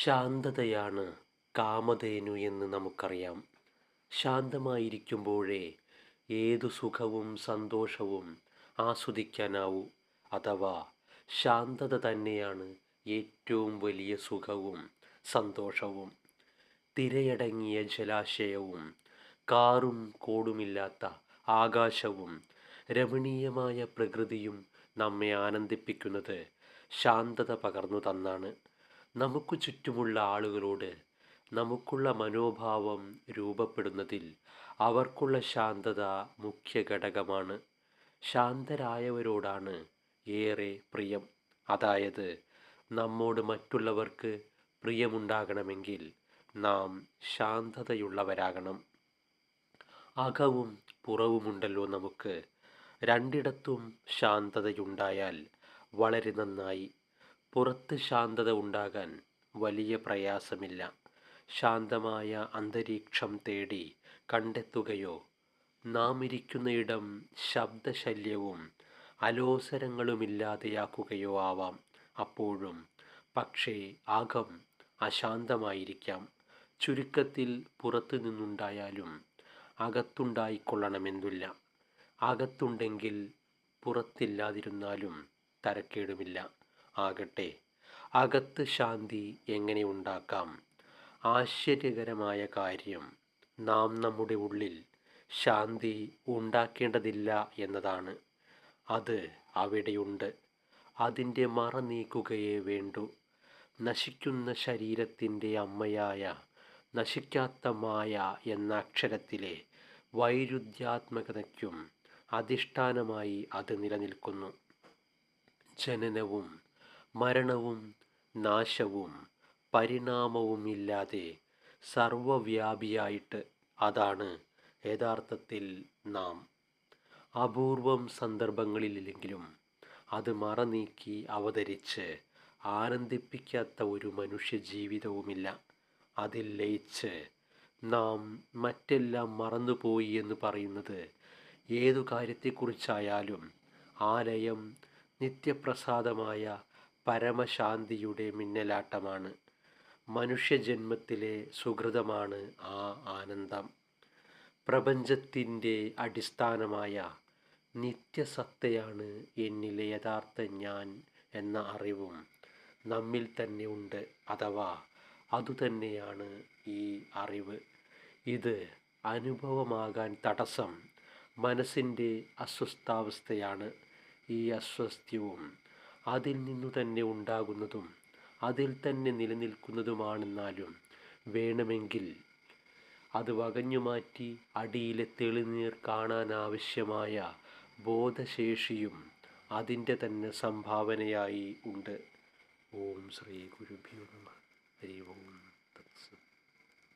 ശാന്തതയാണ് കാമധേനു എന്ന് നമുക്കറിയാം. ശാന്തമായിരിക്കുമ്പോഴേ ഏതു സുഖവും സന്തോഷവും ആസ്വദിക്കാനാവൂ. അഥവാ ശാന്തത തന്നെയാണ് ഏറ്റവും വലിയ സുഖവും സന്തോഷവും. തിരയടങ്ങിയ ജലാശയവും കാറും കോടുമില്ലാത്ത ആകാശവും രമണീയമായ പ്രകൃതിയും നമ്മെ ആനന്ദിപ്പിക്കുന്നത് ശാന്തത പകർന്നു തന്നാണ്. നമുക്ക് ചുറ്റുമുള്ള ആളുകളോട് നമുക്കുള്ള മനോഭാവം രൂപപ്പെടുന്നതിൽ അവർക്കുള്ള ശാന്തത മുഖ്യ ഘടകമാണ്. ശാന്തരായവരോടാണ് ഏറെ പ്രിയം. അതായത് നമ്മോട് മറ്റുള്ളവർക്ക് പ്രിയമുണ്ടാകണമെങ്കിൽ നാം ശാന്തതയുള്ളവരാകണം. അകവും പുറവുമുണ്ടല്ലോ നമുക്ക്. രണ്ടിടത്തും ശാന്തതയുണ്ടായാൽ വളരെ നന്നായി പുറത്ത് ശാന്തത ഉണ്ടാകാൻ വലിയ പ്രയാസമില്ല. ശാന്തമായ അന്തരീക്ഷം തേടി കണ്ടെത്തുകയോ നാം ഇരിക്കുന്നയിടം ശബ്ദശല്യവും അലോസരങ്ങളുമില്ലാതെയാക്കുകയോ ആവാം. അപ്പോഴും പക്ഷേ അകം അശാന്തമായിരിക്കാം. ചുരുക്കത്തിൽ പുറത്തു നിന്നുണ്ടായാലും അകത്തുണ്ടായിക്കൊള്ളണമെന്നില്ല. അകത്തുണ്ടെങ്കിൽ പുറത്തില്ലാതിരുന്നാലും തരക്കേടുമില്ല. ആകട്ടെ. അകത്ത് ശാന്തി എങ്ങനെ ഉണ്ടാക്കാം? ആശ്ചര്യകരമായ കാര്യം. നാം നമ്മുടെ ഉള്ളിൽ ശാന്തി ഉണ്ടാക്കേണ്ടതില്ല എന്നതാണ്. അത് അവിടെയുണ്ട്. അതിന്റെ മറ നീക്കുകയേ വേണ്ടൂ. നശിക്കുന്ന ശരീരത്തിന്റെ അമ്മയായ നശിക്കാത്ത മായ എന്ന അക്ഷരത്തിലെ വൈരുദ്ധ്യാത്മകതയ്ക്കും അധിഷ്ഠാനമായി അത് നിലനിൽക്കുന്നു. ജനനവും മരണവും നാശവും പരിണാമവും ഇല്ലാതെ സർവവ്യാപിയായിട്ട് അതാണ് യഥാർത്ഥത്തിൽ നാം. അപൂർവം സന്ദർഭങ്ങളിലെങ്കിലും അത് മറനീക്കി അവതരിച്ച് ആനന്ദിപ്പിക്കാത്ത ഒരു മനുഷ്യ ജീവിതവുമില്ല അതിൽ ലയിച്ച് നാം മറ്റെല്ലാം മറന്നുപോയി എന്ന് പറയുന്നത് ഏതു കാര്യത്തെക്കുറിച്ചായാലും ആ ലയം നിത്യപ്രസാദമായ പരമശാന്തിയുടെ മിന്നലാട്ടമാണ്. മനുഷ്യജന്മത്തിലെ സുഹൃതമാണ് ആ ആനന്ദം. പ്രപഞ്ചത്തിന്റെ അടിസ്ഥാനമായ നിത്യസത്തയാണ് എന്നിലെ യഥാർത്ഥ ഞാൻ എന്ന അറിവും നമ്മിൽ തന്നെ ഉണ്ട് അഥവാ അതുതന്നെയാണ് ഈ അറിവ്. ഇത് അനുഭവമാകാൻ തടസ്സം മനസ്സിന്റെ അസ്വസ്ഥാവസ്ഥയാണ്. ഈ അസ്വസ്ഥ്യവും അതിൽ നിന്നു തന്നെ ഉണ്ടാകുന്നതും അതിൽ തന്നെ നിലനിൽക്കുന്നതുമാണെന്നാലും വേണമെങ്കിൽ അത് വകഞ്ഞുമാറ്റി അടിയിലെ തെളിനീർ കാണാനാവശ്യമായ ബോധശേഷിയും അതിന്റെ തന്നെ സംഭാവനയായി ഉണ്ട്. ഓം ശ്രീ ഗുരുഭ്യോ നമ. ഹരി ഓം തത്സത്